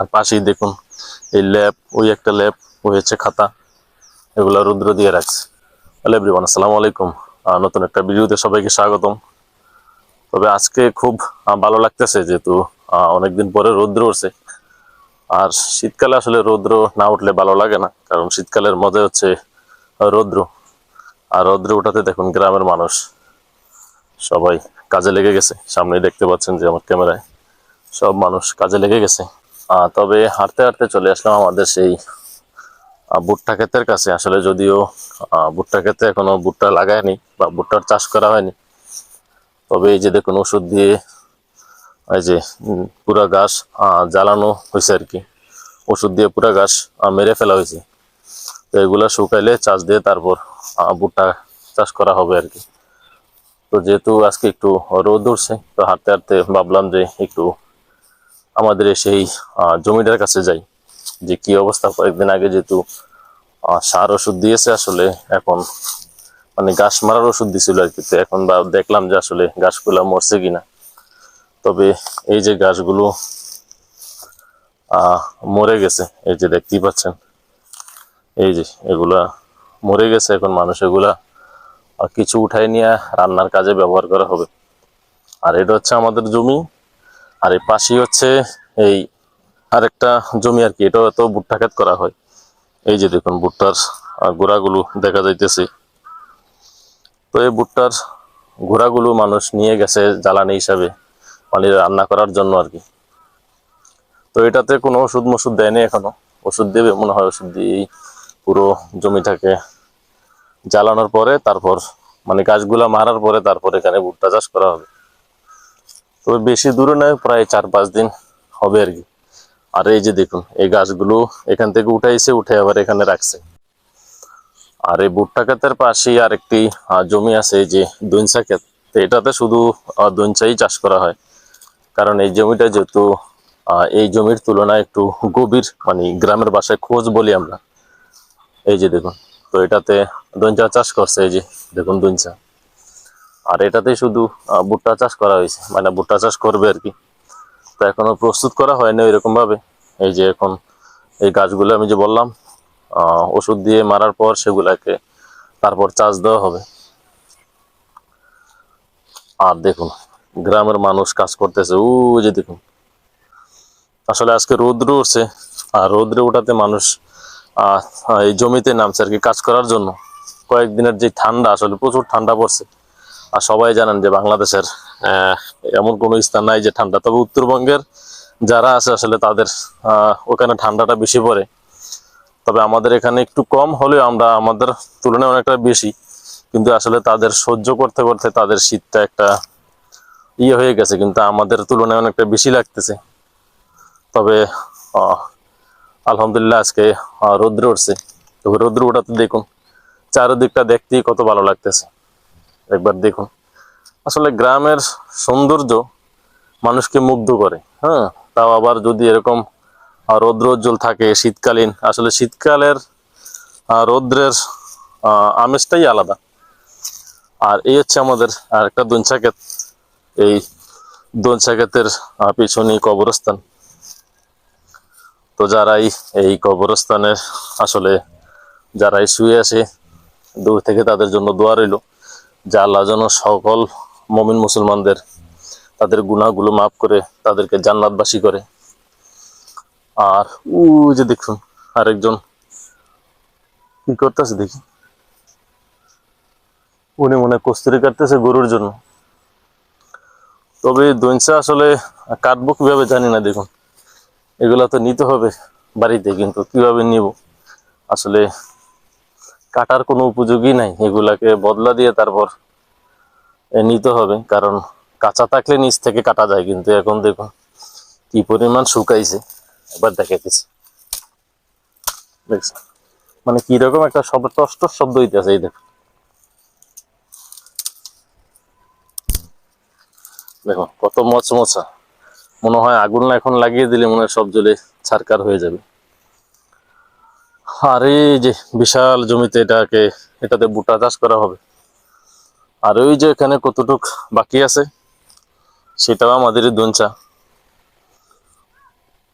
আর পাশেই দেখুন, এই ল্যাব ওই একটা ল্যাব ওই হচ্ছে খাতা, এগুলো রুদ্র দিয়ে রাখছে। হ্যালো এভরিওয়ান আসসালামু আলাইকুম। নতুন একটা ভিডিওতে সবাইকে স্বাগতম। তবে আজকে খুব ভালো লাগতেছে যেহেতু অনেকদিন পরে রৌদ্র উঠছে। আর শীতকালে আসলে রৌদ্র না উঠলে ভালো লাগে না, কারণ শীতকালের মজা হচ্ছে রৌদ্র। আর রৌদ্র উঠাতে দেখুন গ্রামের মানুষ, সবাই কাজে লেগে গেছে। সামনেই দেখতে পাচ্ছেন যে আমার ক্যামেরায়, সব মানুষ কাজে লেগে গেছে। তবে হাঁটতে হাঁটতে চলে আসলাম আমাদের সেই ভুট্টা ক্ষেতের কাছে। আসলে যদিও ভুট্টা ক্ষেতে এখনও ভুট্টা লাগায়নি বা ভুট্টার চাষ করা হয়নি। তবে এই যে দেখুন, ওষুধ দিয়ে এই যে পুরা গাছ জ্বালানো হয়েছে আর কি। ওষুধ দিয়ে পুরা গাছ মেরে ফেলা হয়েছে। তো এগুলা শুকাইলে চাষ দিয়ে তারপর ভুট্টা চাষ করা হবে আর কি। তো যেহেতু আজকে একটু রোদ উঠছে, তো হাঁটতে হাঁটতে ভাবলাম যে একটু আমাদের সেই জমিটার কাছে যাই, যে কি অবস্থা, কয়েকদিন আগে যেহেতু সার ওষুধ দিয়েছে আসলে, এখন মানে গাছ মারার ওষুধ দিছিল আর কি এখন বা, দেখলাম যে আসলে গাছগুলা মরছে কিনা। তবে এই যে গাছগুলো মরে গেছে, এই যে দেখতেই পাচ্ছেন, এই যে এগুলা মরে গেছে, এখন মানুষ এগুলা কিছু উঠাই নিয়ে রান্নার কাজে ব্যবহার করা হবে। আর এটা হচ্ছে আমাদের জমি আর এই পাশেই হচ্ছে এই আরেকটা জমি আর কি, এটাও তো ভুট্টা ক্ষেত করা হয়। এই যে দেখুন ভুট্টার গোড়াগুলো দেখা যাইতেছে। তো এই ভুট্টার ঘোড়াগুলো মানুষ নিয়ে গেছে জ্বালানি হিসাবে মানে রান্না করার জন্য আর কি। তো এটাতে কোনো ওষুধ মষুধ দেয়নি এখনও। ওষুধ দেবে, মনে হয় ওষুধ দিয়েই পুরো জমিটাকে জ্বালানোর পরে তারপর মানে গাছগুলা মারার পরে তারপর এখানে ভুট্টা চাষ করা হবে। তবে বেশি দূরে নয়, প্রায় চার পাঁচ দিন হবে আর কি। আর এই যে দেখুন, এই গাছগুলো এখান থেকে উঠাইছে, উঠে আবার এখানে রাখছে। আর এই ভুট্টা ক্ষেতের পাশেই আরেকটি জমি আছে, এই যে দইনসা ক্ষেত। তো এটাতে শুধু দইনসাই চাষ করা হয়। কারণ এই জমিটা যেহেতু এই জমির তুলনায় একটু গভীর মানে গ্রামের বাসায় খোঁজ বলি আমরা। এই যে দেখুন, তো এটাতে দইনচা চাষ করছে, এই যে দেখুন দইনচা আর এটাতে শুধু ভুট্টা চাষ করা হয়েছে। মানে ভুট্টা চাষ করবে আর কি। তো এখনও প্রস্তুত করা হয়নি এরকম ভাবে এই যে এখন এই গাছগুলো আমি যে বললাম ওষুধ দিয়ে মারার পর সেগুলাকে তারপর চাষ দেওয়া হবে। আর দেখুন, গ্রামের মানুষ কাজ করতেছে। ও যে দেখুন। আসলে আজকে রৌদ্র উঠছে, আর রৌদ্রে উঠাতে মানুষ এই জমিতে নামছে আর কি কাজ করার জন্য। কয়েকদিনের যে ঠান্ডা, আসলে প্রচুর ঠান্ডা পড়ছে। আর সবাই জানেন যে বাংলাদেশের এমন কোনো স্থান নাই যে ঠান্ডা। তবে উত্তরবঙ্গের যারা আছে আসলে তাদের ওখানে ঠান্ডাটা বেশি পড়ে। তবে আমাদের এখানে একটু কম হলেও আমরা, আমাদের তুলনায় অনেকটা বেশি। কিন্তু আসলে তাদের সহ্য করতে করতে তাদের শীতটা একটা ইয়ে হয়ে গেছে, কিন্তু আমাদের তুলনায় অনেকটা বেশি লাগতেছে। তবে আলহামদুলিল্লাহ আজকে রৌদ্র উঠছে। তবে রৌদ্র ওঠাতে দেখুন, চারিদিকটা দেখতেই কত ভালো লাগতেছে। একবার দেখুন। আসলে গ্রামের সৌন্দর্য মানুষকে মুগ্ধ করে হ্যাঁ? তাও আবার যদি এরকম রৌদ্রোজ্জ্বল থাকে শীতকালীন আসলে শীতকালের রৌদ্রের আমেজটাই আলাদা। আর এই হচ্ছে আমাদের আর একটা দঞ্চা ক্ষেত এই আহ, পিছনেই কবরস্থান। তো যারাই এই কবরস্থানের আসলে যারাই শুয়ে আছে দূর থেকে তাদের জন্য দোয়া রইল। যে আল্লাহ যেন সকল মমিন মুসলমানদের তাদের গুনাহগুলো মাফ করে, তাদেরকে জান্নাতবাসী করে। আর উ যে দেখুন, আরেকজন কি করতেছে দেখি। উনি মনে কস্তুরি কাটতেছে গরুর জন্য। তবে দইনসা আসলে কাটবো কীভাবে জানি না দেখুন। এগুলা তো নিতে হবে বাড়িতে, কিন্তু কীভাবে নিব? আসলে কাটার কোনো উপযোগী নাই। এগুলাকে বদলা দিয়ে তারপর নিতে হবে। কারণ কাঁচা থাকলে নিচ থেকে কাটা যায়, কিন্তু এখন দেখুন কি পরিমাণ শুকাইছে। এবার দেখাইতেছি। দেখছেন? মানে কীরকম একটা শব্দ টস শব্দ হইতেছে এই দেখুন। দেখুন, কত মচমচা। মনে হয় আগুন এখন লাগিয়ে দিলে মনে হয় সব জ্বলে ছারকার হয়ে যাবে। আর এই যে বিশাল জমিতে এটাকে, এটাতে বুটা চাষ করা হবে। আর ওই যে এখানে কতটুক বাকি আছে, সেটাও আমাদেরই দঞ্চা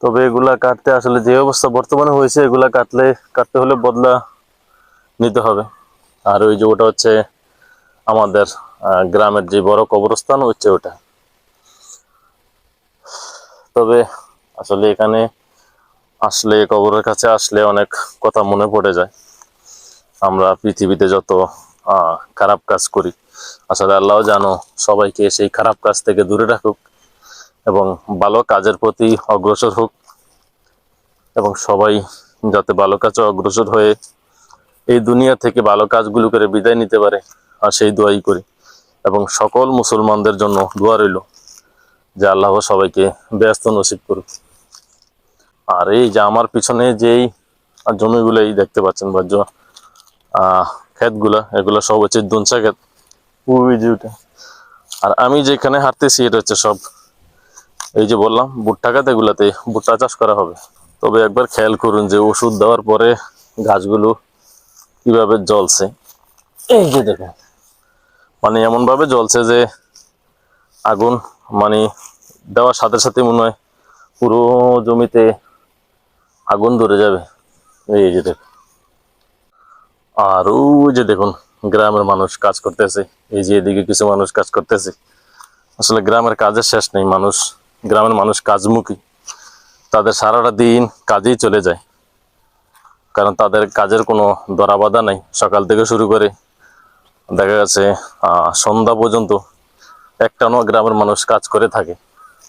তবে এগুলা কাটতে আসলে যে অবস্থা বর্তমানে হয়েছে, এগুলা কাটলে, কাটতে হলে বদলা নিতে হবে। আর ওই যে ওটা হচ্ছে আমাদের গ্রামের যে বড় কবরস্থান, হচ্ছে ওটা। তবে আসলে এখানে আসলে, কবরের কাছে আসলে অনেক কথা মনে পড়ে যায়। আমরা পৃথিবীতে যত খারাপ কাজ করি, আসলে আল্লাহ জানো, সবাইকে সেই খারাপ কাজ থেকে দূরে রাখুক এবং ভালো কাজের প্রতি অগ্রসর হোক এবং সবাই যাতে ভালো কাজে অগ্রসর হয়ে এই দুনিয়া থেকে ভালো কাজগুলো করে বিদায় নিতে পারে, আর সেই দোয়াই করি। এবং সকল মুসলমানদের জন্য দোয়া রইল যে আল্লাহ সবাইকে ব্যস্ত নসিব করুক। আর এই যে আমার পিছনে যেই জমিগুলো এই দেখতে পাচ্ছেন বা ক্ষেতগুলা এগুলো সব হচ্ছে দুনসা ক্ষেত। যে আর আমি যেখানে হাঁটতেছি এটা হচ্ছে সব এই যে বললাম ভুট্টা খাত এগুলাতে ভুট্টা চাষ করা হবে। তবে একবার খেয়াল করুন যে ওষুধ দেওয়ার পরে গাছগুলো কীভাবে জ্বলছে। এই যে দেখুন মানে এমন ভাবে জ্বলছে যে আগুন মানে দেওয়ার সাথে সাথে মনে হয় পুরো জমিতে আগুন ধরে যাবে। এই যে দেখুন আর ওই যে দেখুন, গ্রামের মানুষ কাজ করতেছে। এই যে এদিকে কিছু মানুষ কাজ করতেছে। আসলে গ্রামের কাজের শেষ নেই মানুষ। গ্রামের মানুষ কাজমুখী। তাদের সারাটা দিন কাজেই চলে যায়। কারণ তাদের কাজের কোনো ধরা বাধা নাই। সকাল থেকে শুরু করে দেখা গেছে সন্ধ্যা পর্যন্ত একটানো গ্রামের মানুষ কাজ করে থাকে।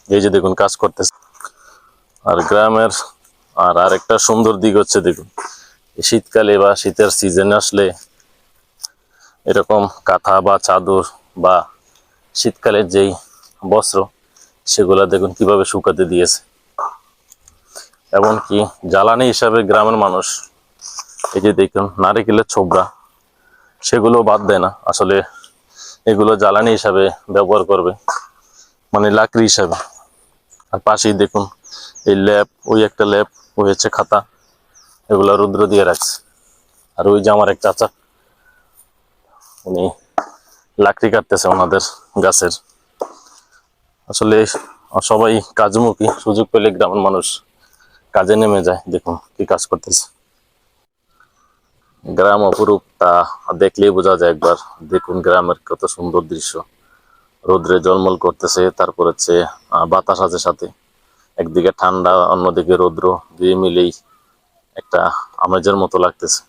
এই যে দেখুন, কাজ করতেছে। আর গ্রামের আর আরেকটা সুন্দর দিক হচ্ছে দেখুন শীতকালে বা শীতের সিজনে আসলে এরকম কাঁথা বা চাদর বা শীতকালের যেই বস্ত্র, সেগুলা দেখুন কীভাবে শুকাতে দিয়েছে। এমনকি জ্বালানি হিসাবে গ্রামের মানুষ, এই যে দেখুন নারিকেলের ছোবড়া, সেগুলো বাদ দেয় না। আসলে এগুলো জ্বালানি হিসাবে ব্যবহার করবে মানে লাকড়ি হিসাবে। আর পাশেই দেখুন, এই ল্যাপ, ওই একটা ল্যাপ ওই হচ্ছে খাতা, এগুলো রুদ্র দিয়ে রাখছে। আর ওই যে আমার এক চাচা, উনি লাকড়ি কাটতেছে ওনাদের গাছের। আসলে সবাই কাজমুখী, সুযোগ পেলে গ্রামের মানুষ কাজে নেমে যায়। দেখুন কি কাজ করতেছে। গ্রাম অপরূপ, তা দেখলেই বোঝা যায় একবার। দেখুন গ্রামের কত সুন্দর দৃশ্য। রোদ্রে জলমল করতেছে, তারপর হচ্ছে বাতাস আছে সাথে। একদিকে ঠান্ডা অন্যদিকে রৌদ্র দুই মিলেই একটা আমেজের মতো লাগতেছে।